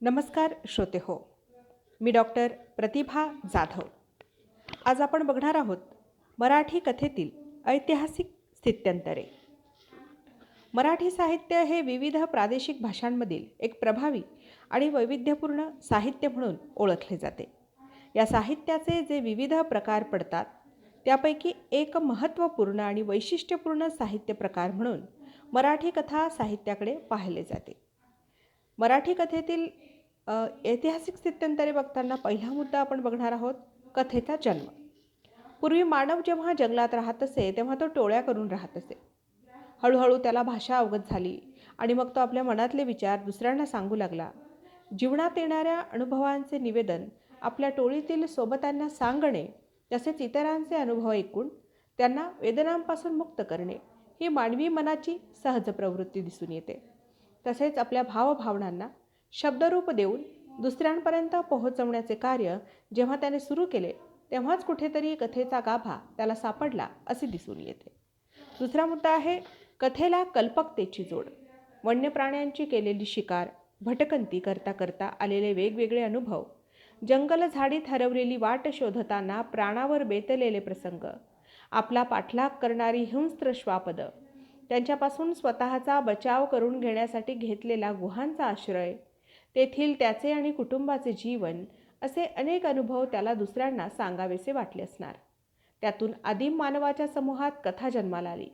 नमस्कार श्रोते हो. मी डॉक्टर प्रतिभा जाधव. आज आपण बघणार आहोत मराठी कथेतील ऐतिहासिक स्थित्यंतरे. मराठी साहित्य हे विविध प्रादेशिक भाषांमधील एक प्रभावी आणि वैविध्यपूर्ण साहित्य म्हणून ओळखले जाते. या साहित्याचे जे विविध प्रकार पडतात त्यापैकी एक महत्त्वपूर्ण आणि वैशिष्ट्यपूर्ण साहित्य प्रकार म्हणून मराठी कथा साहित्याकडे पाहिले जाते. मराठी कथेतील ऐतिहासिक स्थित्यंतरे बघताना पहिला मुद्दा आपण बघणार आहोत कथेचा जन्म. पूर्वी मानव जेव्हा जंगलात राहत असे तेव्हा तो टोळ्या करून राहत असे. हळूहळू त्याला भाषा अवगत झाली आणि मग तो आपल्या मनातले विचार दुसऱ्यांना सांगू लागला. जीवनात येणाऱ्या अनुभवांचे निवेदन आपल्या टोळीतील सोबतांना सांगणे तसेच इतरांचे अनुभव ऐकून त्यांना वेदनांपासून मुक्त करणे ही मानवी मनाची सहज प्रवृत्ती दिसून येते. तसेच आपल्या भावभावनांना शब्दरूप देऊन दुसऱ्यांपर्यंत पोहोचवण्याचे कार्य जेव्हा त्याने सुरू केले तेव्हाच कुठेतरी कथेचा गाभा त्याला सापडला असे दिसून येते. दुसरा मुद्दा आहे कथेला कल्पकतेची जोड. वन्य प्राण्यांची केलेली शिकार भटकंती करता करता आलेले वेगवेगळे अनुभव जंगल झाडीत हरवलेली वाट शोधताना प्राणावर बेतलेले प्रसंग आपला पाठलाग करणारी हिंस्त्र श्वापद त्यांच्यापासून स्वतःचा बचाव करून घेण्यासाठी घेतलेला गुहांचा आश्रय. तेथील त्याचे आणि कुटुंबाचे जीवन असे अनेक अनुभव त्याला दुसऱ्यांना सांगावेसे वाटले असणार. त्यातून आदिम मानवाच्या समूहात कथा जन्माला आली.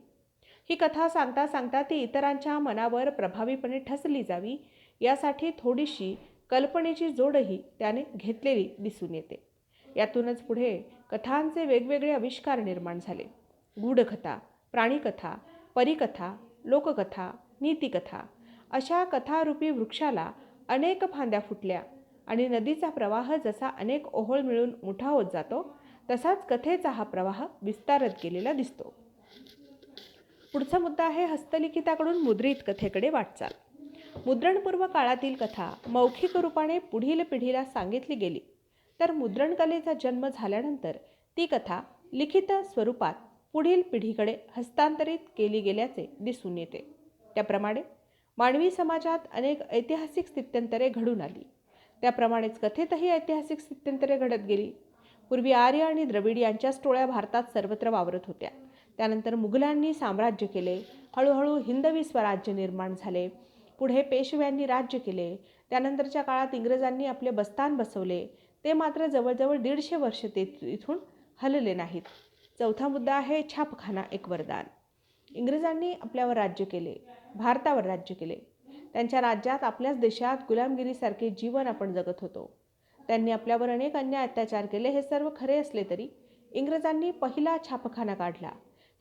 ही कथा सांगता सांगता ती इतरांच्या मनावर प्रभावीपणे ठसली जावी यासाठी थोडीशी कल्पनेची जोडही त्याने घेतलेली दिसून येते. यातूनच पुढे कथांचे वेगवेगळे आविष्कार निर्माण झाले. गूढकथा प्राणीकथा परिकथा लोककथा नीतिकथा अशा कथारूपी वृक्षाला अनेक फांद्या फुटल्या आणि नदीचा प्रवाह जसा अनेक ओहोळ मिळून मोठा होत जातो तसाच कथेचा हा प्रवाह विस्तारत गेलेला दिसतो. पुढचा मुद्दा आहे हस्तलिखिताकडून मुद्रित कथेकडे वाटचाल. मुद्रणपूर्व काळातील कथा मौखिक रूपाने पुढील पिढीला सांगितली गेली. तर मुद्रणकलेचा जन्म झाल्यानंतर ती कथा लिखित स्वरूपात पुढील पिढीकडे हस्तांतरित केली गेल्याचे दिसून येते. त्याप्रमाणे मानवी समाजात अनेक ऐतिहासिक स्थित्यंतरे घडून आली. त्याप्रमाणेच कथेतही ऐतिहासिक स्थित्यंतरे घडत गेली. पूर्वी आर्य आणि द्रविड यांच्याच टोळ्या भारतात सर्वत्र वावरत होत्या. त्यानंतर मुघलांनी साम्राज्य केले. हळूहळू हिंदवी स्वराज्य निर्माण झाले. पुढे पेशव्यांनी राज्य केले. त्यानंतरच्या काळात इंग्रजांनी आपले बस्तान बसवले. ते मात्र जवळजवळ दीडशे वर्ष ते इथून हलले नाहीत. चौथा मुद्दा आहे छापखाना एक वरदान. इंग्रजांनी आपल्यावर राज्य केले भारतावर राज्य केले. त्यांच्या राज्यात आपल्याच देशात गुलामगिरीसारखे जीवन आपण जगत होतो. त्यांनी आपल्यावर अनेक अन्याय अत्याचार केले हे सर्व खरे असले तरी इंग्रजांनी पहिला छापखाना काढला.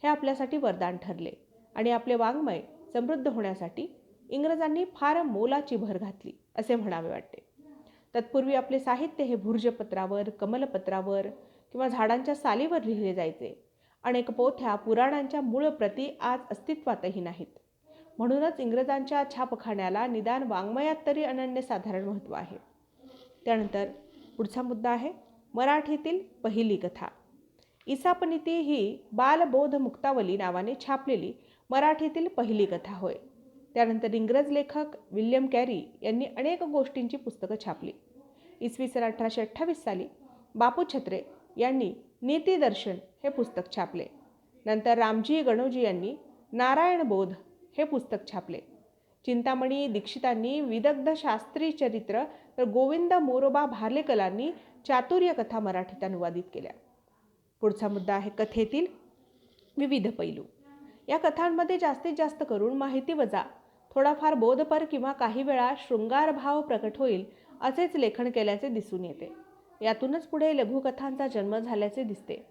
हे आपल्यासाठी वरदान ठरले आणि आपले वाङ्मय समृद्ध होण्यासाठी इंग्रजांनी फार मोलाची भर घातली असे म्हणावे वाटते. तत्पूर्वी आपले साहित्य हे भुर्जपत्रावर कमलपत्रावर किंवा झाडांच्या सालीवर लिहिले जायचे. अनेक पोथ्या पुराणांच्या मूळ प्रती आज अस्तित्वातही नाहीत. म्हणूनच इंग्रजांच्या छापखान्याला निदान वाङ्मयात तरी अनन्यसाधारण महत्त्व आहे. त्यानंतर पुढचा मुद्दा आहे मराठीतील पहिली कथा. इसापनीती ही बालबोध मुक्तावली नावाने छापलेली मराठीतील पहिली कथा होय. त्यानंतर इंग्रज लेखक विल्यम कॅरी यांनी अनेक गोष्टींची पुस्तकं छापली. इसवी सन अठराशे अठ्ठावीस साली बापू छत्रे यांनी नीतिदर्शन हे पुस्तक छापले. नंतर रामजी गणोजी यांनी नारायण बोध हे पुस्तक छापले. चिंतामणी दीक्षितांनी विदग्ध शास्त्री चरित्र तर गोविंद मोरोबा भार्लेकलांनी चातुर्य कथा मराठीत अनुवादित केल्या. पुढचा मुद्दा आहे कथेतील विविध पैलू. या कथांमध्ये जास्तीत जास्त करून माहिती वजा थोडाफार बोधपर किंवा काही वेळा शृंगारभाव प्रकट होईल असेच लेखन केल्याचे दिसून येते. यातूनच पुढे लघुकथांचा जन्म झाल्याचे दिसते.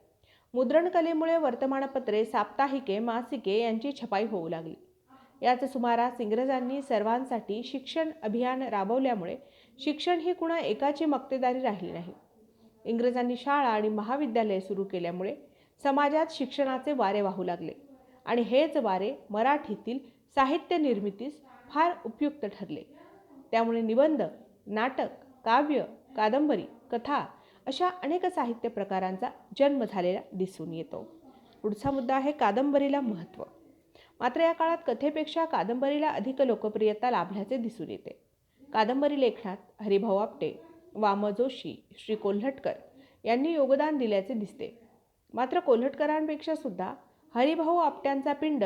मुद्रणकलेमुळे वर्तमानपत्रे साप्ताहिके मासिके यांची छपाई होऊ लागली. याच सुमारास इंग्रजांनी सर्वांसाठी शिक्षण अभियान राबवल्यामुळे शिक्षण ही कुणा एकाची मक्तेदारी राहिली नाही. इंग्रजांनी शाळा आणि महाविद्यालये सुरू केल्यामुळे समाजात शिक्षणाचे वारे वाहू लागले आणि हेच वारे मराठीतील साहित्य निर्मितीस फार उपयुक्त ठरले. त्यामुळे निबंध नाटक काव्य कादंबरी कथा अशा अनेक साहित्य प्रकारांचा जन्म झालेला दिसून येतो. पुढचा मुद्दा आहे कादंबरीला महत्त्व मात्र या काळात कथेपेक्षा कादंबरीला अधिक लोकप्रियता लाभल्याचे दिसून येते. कादंबरी लेखनात हरिभाऊ आपटे वाम जोशी श्री कोल्हटकर यांनी योगदान दिल्याचे दिसते. मात्र कोल्हटकरांपेक्षा सुद्धा हरिभाऊ आपट्यांचा पिंड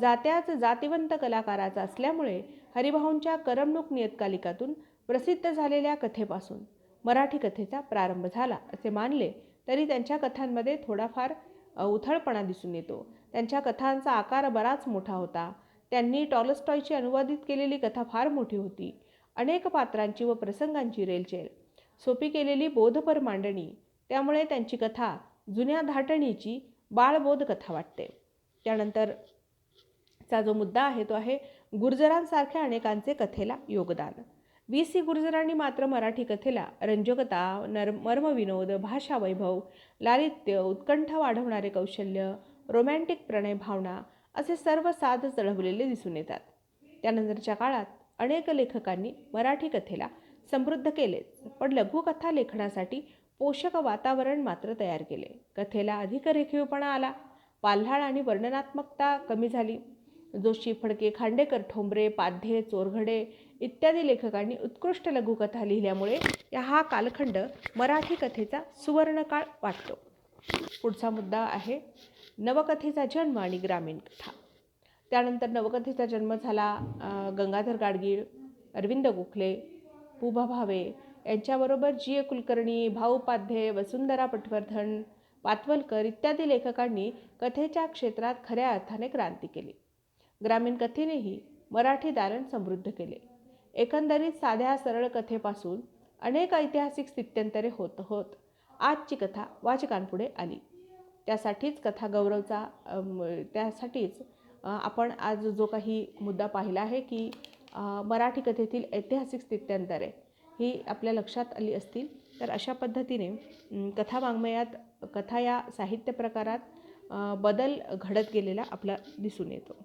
जात्याच जातिवंत कलाकाराचा असल्यामुळे हरिभाऊंच्या करमणूक नियतकालिकातून प्रसिद्ध झालेल्या कथेपासून मराठी कथेचा प्रारंभ झाला असे मानले तरी त्यांच्या कथांमध्ये थोडाफार उथळपणा दिसून येतो. त्यांच्या कथांचा आकार बराच मोठा होता. त्यांनी टॉलस्टॉयची अनुवादित केलेली कथा फार मोठी होती. अनेक पात्रांची व प्रसंगांची रेलचेल. सोपी केलेली बोधपर मांडणी. त्यामुळे त्यांची कथा जुन्या धाटणीची बाळबोध कथा वाटते. त्यानंतर चा जो मुद्दा आहे तो आहे गुर्जरांसारख्या अनेकांचे कथेला योगदान. We C. गुर्जरांनी मात्र मराठी कथेला रंजकता नर मर्मविनोद भाषा वैभव लालित्य उत्कंठा वाढवणारे कौशल्य रोमॅन्टिक प्रणय भावना असे सर्व साध चढवलेले दिसून येतात. त्यानंतरच्या काळात अनेक लेखकांनी मराठी कथेला समृद्ध केलेच पण लघुकथा लेखनासाठी पोषक वातावरण मात्र तयार केले. कथेला अधिक रेखीवपणा आला पाल्हाळ आणि वर्णनात्मकता कमी झाली. जोशी फडके खांडेकर ठोंबरे पाध्ये चोरघडे इत्यादी लेखकांनी उत्कृष्ट लघुकथा लिहिल्यामुळे या हा कालखंड मराठी कथेचा सुवर्णकाळ वाटतो. पुढचा मुद्दा आहे नवकथेचा जन्म आणि ग्रामीण कथा. त्यानंतर नवकथेचा जन्म झाला गंगाधर गाडगीळ अरविंद गोखले पुभा भावे यांच्याबरोबर जी. ए. कुलकर्णी भाऊपाध्ये वसुंधरा पटवर्धन पातवलकर इत्यादी लेखकांनी कथेच्या क्षेत्रात खऱ्या अर्थाने क्रांती केली. ग्रामीण कथेनेही मराठी दालन समृद्ध केले. एकंदरीत साध्या सरळ कथेपासून अनेक ऐतिहासिक स्थित्यंतरे होत होत आजची कथा वाचकांपुढे आली. त्यासाठीच कथा गौरवचा त्यासाठीच आपण आज जो काही मुद्दा पाहिला आहे की मराठी कथेतील ऐतिहासिक स्थित्यंतरे ही आपल्या लक्षात आली असतील तर अशा पद्धतीने कथा वाङ्मयात कथा या साहित्य प्रकारात बदल घडत गेलेला आपला दिसून येतो.